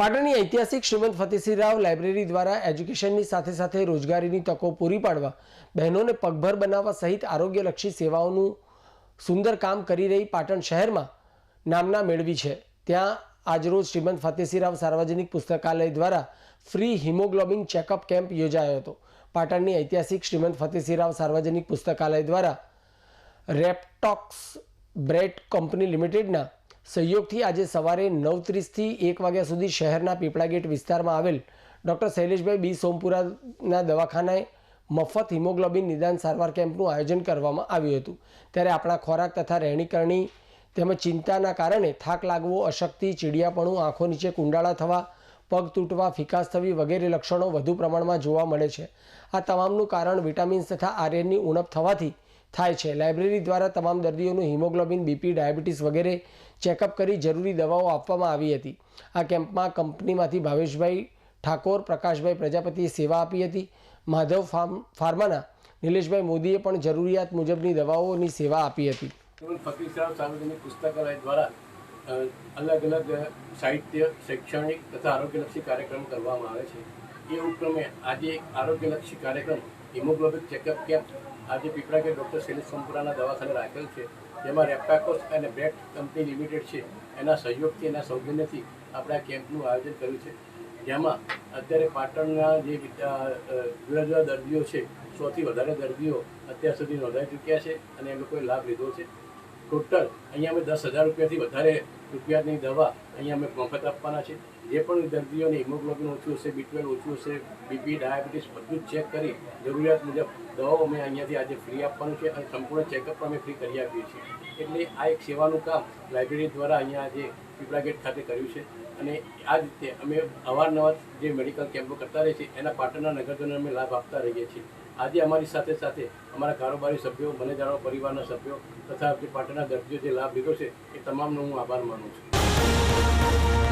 પાટણની ઐતિહાસિક શ્રીમંત ફતેસિંહ રાવ લાઇબ્રેરી દ્વારા એજ્યુકેશનની સાથે સાથે રોજગારીની તકો પૂરી પાડવા, બહેનોને પગભર બનાવવા સહિત આરોગ્યલક્ષી સેવાઓનું સુંદર કામ કરી રહી પાટણ શહેરમાં નામના મેળવી છે. ત્યાં આજરોજ શ્રીમંત ફતેસિંહ રાવ સાર્વજનિક પુસ્તકાલય દ્વારા ફ્રી હિમોગ્લોબિન ચેકઅપ કેમ્પ યોજાયો હતો. પાટણની ઐતિહાસિક શ્રીમંત ફતેસિંહ રાવ સાર્વજનિક પુસ્તકાલય દ્વારા રેપટોક્સ બ્રેડ કંપની લિમિટેડના સહયોગથી આજે સવારે નવ ત્રીસથી એક વાગ્યા સુધી શહેરના પીપળા ગેટ વિસ્તારમાં આવેલ ડૉક્ટર શૈલેષભાઈ બી સોમપુરાના દવાખાનાએ મફત હિમોગ્લોબિન નિદાન સારવાર કેમ્પનું આયોજન કરવામાં આવ્યું હતું. ત્યારે આપણા ખોરાક તથા રહેણીકરણી તેમજ ચિંતાના કારણે થાક લાગવો, અશક્તિ, ચીડિયાપણું, આંખો નીચે કુંડાળા થવા, પગ તૂટવા, ફિકાસ થવી વગેરે લક્ષણો વધુ પ્રમાણમાં જોવા મળે છે. આ તમામનું કારણ વિટામિન્સ તથા આર્યનની ઉણપ થવાથી થાય છે. લાઇબ્રેરી દ્વારા તમામ દર્દીઓનું હિમોગ્લોબિન બીપી ડાયાબિટીસ વગેરે ચેકઅપ કરી જરૂરી દવાઓ આપવામાં આવી હતી. આ કેમ્પમાં કંપનીમાંથી ભાવેશભાઈ ઠાકોર, પ્રકાશભાઈ પ્રજાપતિએ સેવા આપી હતી. માધવ ફાર્મ, ફાર્માના નિલેશભાઈ મોદીએ પણ જરૂરિયાત મુજબની દવાઓની સેવા આપી હતી. સાર્વજનિક પુસ્તકાલય દ્વારા અલગ અલગ સાહિત્ય, શૈક્ષણિક તથા આરોગ્યલક્ષી કાર્યક્રમ કરવામાં આવે છે. એ ઉપક્રમે આજે આરોગ્યલક્ષી કાર્યક્રમ હિમોગ્લોબિન ચેકઅપ કેમ્પ આજે પીપળા કે ડૉક્ટર શૈલેષ સંપુરાના દવાખાને રાખેલ છે. જેમાં રેપાકોસ અને બ્રેક કંપની લિમિટેડ છે. એના સહયોગથી, એના સૌજન્યથી આપણે આ કેમ્પનું આયોજન કર્યું છે. જેમાં અત્યારે પાટણના જે જુદા જુદા દર્દીઓ છે, સૌથી વધારે દર્દીઓ અત્યાર સુધી નોંધાઈ ચૂક્યા છે અને એ લોકોએ લાભ લીધો છે. ટોટલ અહીંયા અમે દસ હજાર રૂપિયાથી વધારે રૂપિયાની દવા અહીંયા અમે મફત આપવાના છે. જે પણ દર્દીઓને હિમોગ્લોબિન ઓછું હશે બીટવેલ ઓછું હશે, બીપી, ડાયાબિટીસ બધું જ ચેક કરી જરૂરિયાત મુજબ દવાઓ અમે અહીંયાથી આજે ફ્રી આપવાનું છે અને સંપૂર્ણ ચેકઅપ અમે ફ્રી કરી આપીએ છીએ. એટલે આ એક સેવાનું કામ લાઇબ્રેરી દ્વારા અહીંયા આજે પીપળા ગેટ ખાતે કર્યું છે અને આ રીતે અમે અવારનવાર જે મેડિકલ કેમ્પો કરતા રહીએ છીએ, એના પાટણના નગરજનોને અમે લાભ આપતા રહીએ છીએ. આજે અમારી સાથે સાથે અમારા કારોબારી સભ્યો, મને જાણો પરિવારના સભ્યો તથા જે પાટણના દર્દીઓ જે લાભ લીધો છે તમામનો હું આભાર માનું છું.